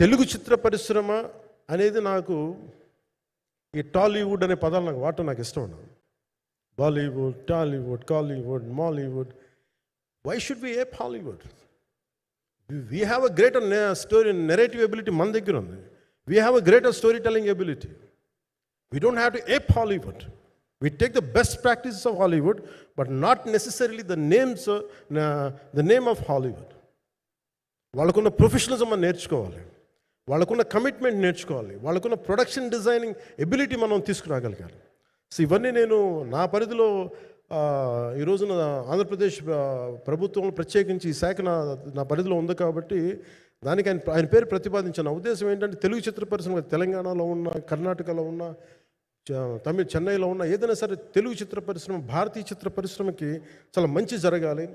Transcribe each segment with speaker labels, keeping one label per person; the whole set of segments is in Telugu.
Speaker 1: తెలుగు చిత్ర పరిశ్రమ అనేది నాకు ఈ టాలీవుడ్ అనే పదాలు నాకు వాడటం నాకు ఇష్టం ఉండదు. Bollywood Tollywood Kollywood Mollywood why should be a Hollywood we have a greater story narrative ability మన దగ్గర ఉంది. We have a greater story telling ability we don't have to ape Hollywood we take the best practices of Hollywood but not necessarily the names the name of Hollywood వాళ్ళకున్న ప్రొఫెషనలిజం మనం నేర్చుకోవాలి. వాళ్ళకున్న కమిట్మెంట్ నేర్చుకోవాలి. వాళ్ళకున్న ప్రొడక్షన్ డిజైనింగ్ ఎబిలిటీ మనం తీసుకురాగలగాలి. సో ఇవన్నీ నేను నా పరిధిలో ఈ రోజున ఆంధ్రప్రదేశ్ ప్రభుత్వం ప్రత్యేకించి ఈ శాఖ నా నా పరిధిలో ఉంది కాబట్టి దానికి ఆయన ఆయన పేరు ప్రతిపాదించిన. ఉద్దేశం ఏంటంటే తెలుగు చిత్ర పరిశ్రమ తెలంగాణలో ఉన్న కర్ణాటకలో ఉన్న చ- తమిళ చెన్నైలో ఉన్న ఏదైనా సరే తెలుగు చిత్ర పరిశ్రమ భారతీయ చిత్ర పరిశ్రమకి చాలా మంచి జరగాలి.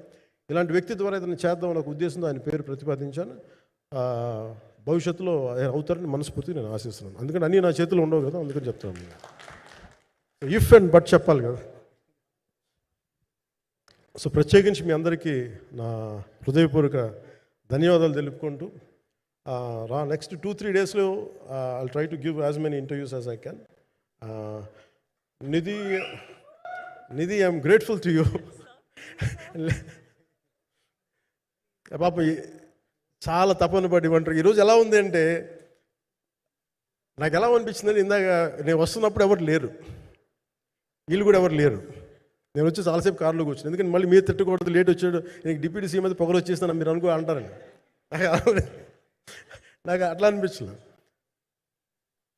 Speaker 1: ఇలాంటి వ్యక్తి ద్వారా ఏదైనా చేద్దాం అనే ఒక ఉద్దేశంతో ఆయన పేరు ప్రతిపాదించాను. భవిష్యత్తులో ఆయన అవుతారని మనస్ఫూర్తిగా నేను ఆశిస్తున్నాను. అందుకని అన్నీ నా చేతిలో ఉండవు కదా అందుకని చెప్తాను ఇఫ్ అండ్ బట్ చెప్పాలి కదా. సో ప్రత్యేకించి మీ అందరికీ నా హృదయపూర్వక ధన్యవాదాలు తెలుపుకుంటూ రా నెక్స్ట్ టూ త్రీ డేస్లో I try to give as many interviews as I can Nidhi Nidhi I'm grateful to you పాప చాలా తపన పడి ఉంటారు. ఈరోజు ఎలా ఉంది అంటే నాకు ఎలా అనిపించిందని ఇందాక నేను వస్తున్నప్పుడు ఎవరు లేరు. వీళ్ళు కూడా ఎవరు లేరు. నేను వచ్చి చాలాసేపు కారులో కూర్చున్నాను. ఎందుకంటే మళ్ళీ మీరు తిట్టకూడదు లేట్ వచ్చాడు నేను డిప్యూటీ సీఎం మీద పొగలు వచ్చేస్తాను మీరు అనుకో అంటారండి. నాకు నాకు అట్లా అనిపించలేదు.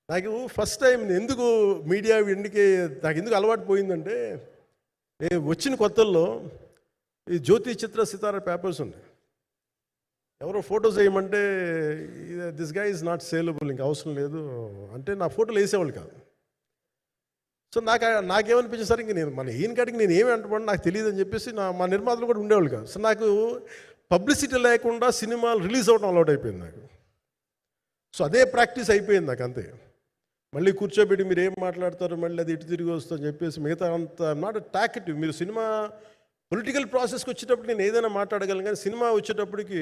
Speaker 1: నాకు ఫస్ట్ టైం ఎందుకు మీడియా ఎందుకే నాకు ఎందుకు అలవాటు పోయిందంటే నేను వచ్చిన కొత్తల్లో ఈ జ్యోతి చిత్ర సితార పేపర్స్ ఉన్నాయి ఎవరో ఫోటోస్ వేయమంటే దిస్గా ఈజ్ నాట్ సేలబుల్ ఇంకా అవసరం లేదు. అంటే నా ఫోటోలు వేసేవాళ్ళు కాదు. సో నాకు నాకేమనిపించేసరికి సరే ఇంక నేను మన ఈయన కాడికి నేను ఏమి అంటున్నాను నాకు తెలియదు అని చెప్పేసి నా మా నిర్మాతలు కూడా ఉండేవాళ్ళు కాదు. సో నాకు పబ్లిసిటీ లేకుండా సినిమాలు రిలీజ్ అవ్వడం అలవాటు అయిపోయింది నాకు. సో అదే ప్రాక్టీస్ అయిపోయింది నాకు అంతే. మళ్ళీ కూర్చోబెట్టి మీరు ఏం మాట్లాడతారు మళ్ళీ అది ఇటు తిరిగి వస్తుందని చెప్పేసి మిగతా అంత నాట్ టాకెటివ్ మీరు సినిమా పొలిటికల్ ప్రాసెస్కి వచ్చేటప్పుడు నేను ఏదైనా మాట్లాడగలను కానీ సినిమా వచ్చేటప్పటికి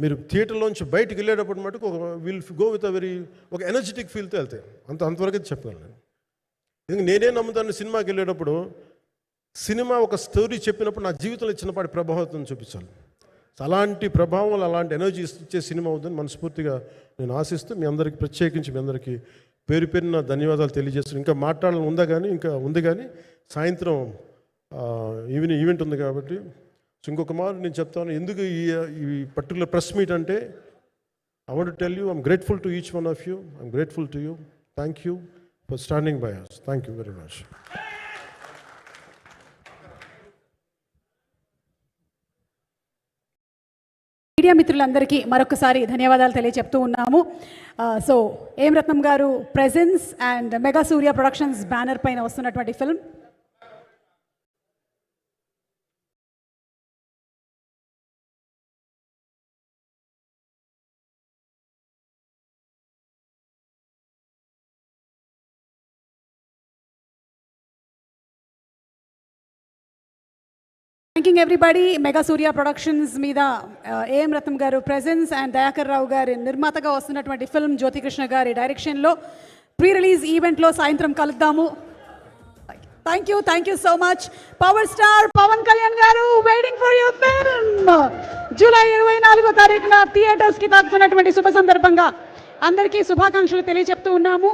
Speaker 1: మీరు థియేటర్లోంచి బయటికి వెళ్ళేటప్పుడు మటుకు ఒక will go with a very ఒక ఎనర్జెటిక్ ఫీల్తో వెళ్తాయి. అంత అంతవరకు అయితే చెప్పగలను నేను. ఎందుకంటే నేనే నమ్ముతాను సినిమాకి వెళ్ళేటప్పుడు సినిమా ఒక స్టోరీ చెప్పినప్పుడు నా జీవితంలో చిన్నపాటి ప్రభావితం చూపించాలి. అలాంటి ప్రభావం అలాంటి ఎనర్జీ ఇచ్చే సినిమా అవుతుందని మనస్ఫూర్తిగా నేను ఆశిస్తూ మీ అందరికీ ప్రత్యేకించి మీ అందరికీ పేరు పేరున ధన్యవాదాలు తెలియజేస్తున్నాను. ఇంకా మాట్లాడాలని ఉందా కానీ ఇంకా ఉంది కానీ సాయంత్రం ఈవినింగ్ ఈవెంట్ ఉంది కాబట్టి సో ఇంకొక మాట నేను చెప్తాను. ఎందుకు ఈ ఈ పర్టికులర్ ప్రెస్ మీట్ అంటే I want tell you I'm grateful to each one of you I'm grateful to you thank you for standing by us thank you very much
Speaker 2: media మిత్రులందరికీ మరొకసారి ధన్యవాదాలు తెలియజెప్తూ ఉన్నాము. So AM Ratnam garu presence and mega Surya productions banner పైన వస్తున్నటువంటి film thanking everybody mega Surya productions మీద uh, AM Ratnam garu presence and Dayakar Rao గారి నిర్మాతగా వస్తున్నటువంటి ఫిల్మ్ జ్యోతికృష్ణ గారి డైరెక్షన్లో ప్రీ రిలీజ్ ఈవెంట్లో సాయంత్రం కలుద్దాము. Thank you thank you so much power star Pawan Kalyan garu waiting for your film July ఇరవై నాలుగో తారీఖున థియేటర్స్కి తాకుతున్నటువంటి శుభ సందర్భంగా అందరికీ శుభాకాంక్షలు తెలియజెప్తూ ఉన్నాము.